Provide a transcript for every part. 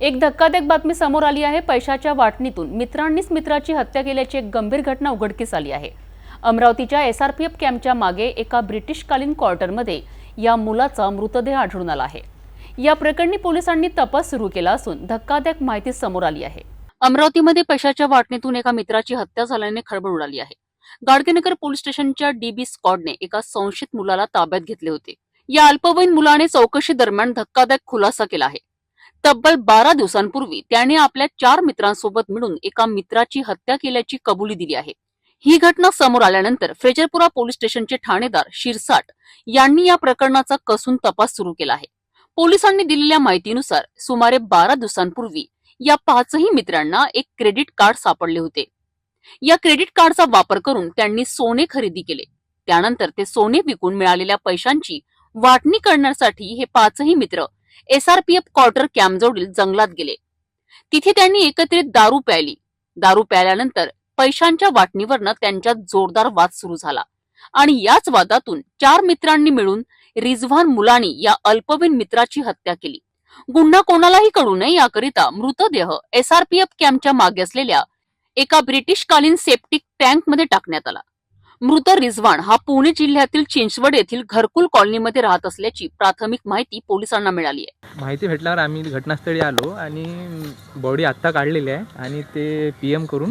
एक धक्कादायक बातमी समोर आली आहे. पैशाच्या वाटणीतून मित्रांनीच मित्राची हत्या केल्याची एक गंभीर घटना उघडकीस आली आहे. अमरावतीच्या एस आर पी एफ कॅम्पच्या मागे एका ब्रिटिशकालीन क्वार्टरमध्ये या मुलाचा मृतदेह आढळून आला आहे. या प्रकरणी पोलिसांनी तपास सुरू केला असून धक्कादायक माहिती समोर आली आहे. अमरावतीमध्ये पैशाच्या वाटणीतून एका मित्राची हत्या झाल्याने खळबळ उडाली आहे. गाडगेनगर पोलीस स्टेशनच्या डीबी स्कॉडने एका संशयित मुलाला ताब्यात घेतले होते. या अल्पवयीन मुलाने चौकशी दरम्यान धक्कादायक खुलासा केला आहे. तब्बल बारा दिवसांपूर्वी त्याने आपल्या चार मित्रांसोबत मिळून एका मित्राची हत्या केल्याची कबुली दिली आहे. ही घटना समोर आल्यानंतर फ्रेजरपुरा पोलीस स्टेशनचे ठाणेदार शिरसाट यांनी या प्रकरणाचा कसून तपास सुरू केला आहे. पोलिसांनी दिलेल्या माहितीनुसार सुमारे बारा दिवसांपूर्वी या पाचही मित्रांना एक क्रेडिट कार्ड सापडले होते. या क्रेडिट कार्डचा वापर करून त्यांनी सोने खरेदी केले. त्यानंतर ते सोने विकून मिळालेल्या पैशांची वाटणी करण्यासाठी हे पाचही मित्र एसआरपीएफ क्वार्टर कॅम्पजवळील जंगलात गेले. तिथे त्यांनी एकत्रित दारू प्यायली. दारू प्यायल्यानंतर पैशांच्या वाटणीवरनं त्यांच्यात जोरदार वाद सुरू झाला. आणि याच वादातून चार मित्रांनी मिळून रिझवान मुलानी या अल्पवयीन मित्राची हत्या केली. गुन्हा कोणालाही कळू नये याकरिता मृतदेह एसआरपीएफ कॅम्पच्या मागे असलेल्या एका ब्रिटिशकालीन सेप्टिक टँकमध्ये टाकण्यात आला. मृत रिझवान हा पुणे जिल्ह्यातील चिंचवड येथील घरकुल कॉलनीमध्ये राहत असल्याची प्राथमिक माहिती पोलिसांना मिळाली आहे. माहिती भेटल्यावर आम्ही घटनास्थळी आलो आणि बॉडी आत्ता काढलेली आहे आणि ते पी एम करून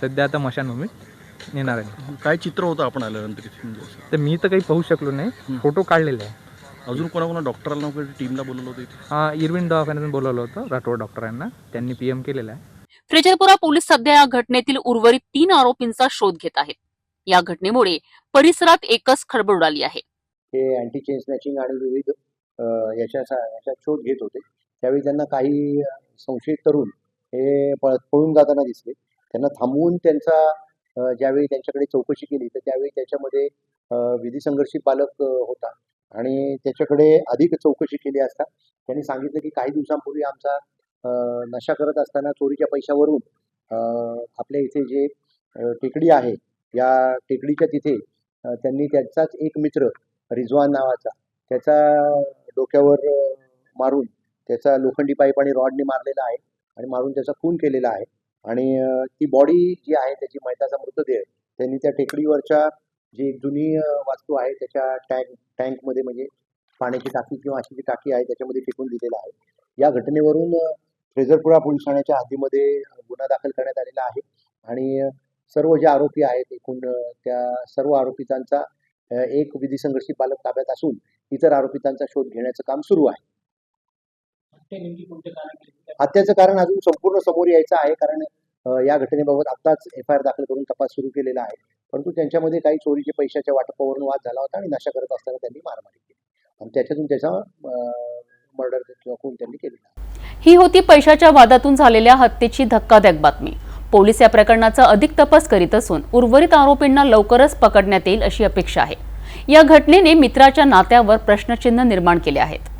सध्या आता मशानभूमीत नेणार आहे. काय चित्र होतं आपण आल्यानंतर म्हणजे? तर मी तर काही पाहू शकलो नाही हं. फोटो काढलेले आहे. अजून कोणाकोणा डॉक्टरांना वगैरे टीमला बोलवलं होतं इथे? हा इरविन दवाखान्यातून बोलवलं होतं राठोड डॉक्टरांना. त्यांनी पी एम केलेलं आहे. फ्रेजरपुरा पोलीस सध्या या घटनेतील उर्वरित तीन आरोपींचा शोध घेत आहेत. या घटनेमुळे परिसरात एकच खळबळ उडाली आहे. ते अँटी चेन स्नॅचिंग आणि विविध याच्या याचा शोध घेत होते. त्यावेळी त्यांना काही संशयित तरुण हे पळून जाताना दिसले. त्यांना थांबवून त्यांचा ज्यावेळी त्यांच्याकडे चौकशी केली तर त्यावेळी त्याच्यामध्ये विधी संघर्षी पालक होता. आणि त्याच्याकडे अधिक चौकशी केली असता त्यांनी सांगितलं की काही दिवसांपूर्वी आमचा नशा करत असताना चोरीच्या पैशावरून आपल्या इथे जे टेकडी आहे या टेकडीच्या तिथे त्यांनी त्यांचाच एक मित्र रिजवान नावाचा त्याचा डोक्यावर मारून त्याचा लोखंडी पाईप आणि रॉडने मारलेला आहे आणि मारून त्याचा खून केलेला आहे. आणि ती बॉडी जी आहे त्याची मैताचा मृतदेह त्यांनी त्या टेकडीवरच्या जी जुनी वास्तू आहे त्याच्या टँक टँकमध्ये म्हणजे पाण्याची टाकी किंवा अशी जी टाकी आहे त्याच्यामध्ये फेकून दिलेला आहे. या घटनेवरून फ्रेझरपुरा पोलीस ठाण्याच्या हद्दीमध्ये गुन्हा दाखल करण्यात आलेला आहे. आणि सर्व जे आरोपी आहेत एकूण त्या सर्व आरोपितांचा एक विधी संघर्षी पालक ताब्यात असून इतर आरोपितांचा शोध घेण्याचं काम सुरू आहे. हत्याचं कारण अजून संपूर्ण समोर यायचं आहे कारण या घटनेबाबत आत्ताच एफ आय आर दाखल करून तपास सुरू केलेला आहे. परंतु त्यांच्यामध्ये काही चोरीचे पैशाच्या वाटपावरून वाद झाला होता आणि नशा करत असताना त्यांनी मारामारी केली. आणि त्याच्यातून त्याचा मर्डर किंवा खून त्यांनी केलेला ही होती पैशाच्या वादातून झालेल्या हत्येची धक्कादायक बातमी. पोलीस या प्रकरणाचा अधिक तपास करीत असून उर्वरित आरोपींना लवकरच पकडण्यात येईल अशी अपेक्षा आहे. या घटनेने मित्राच्या नात्यावर प्रश्नचिन्ह निर्माण केले आहेत.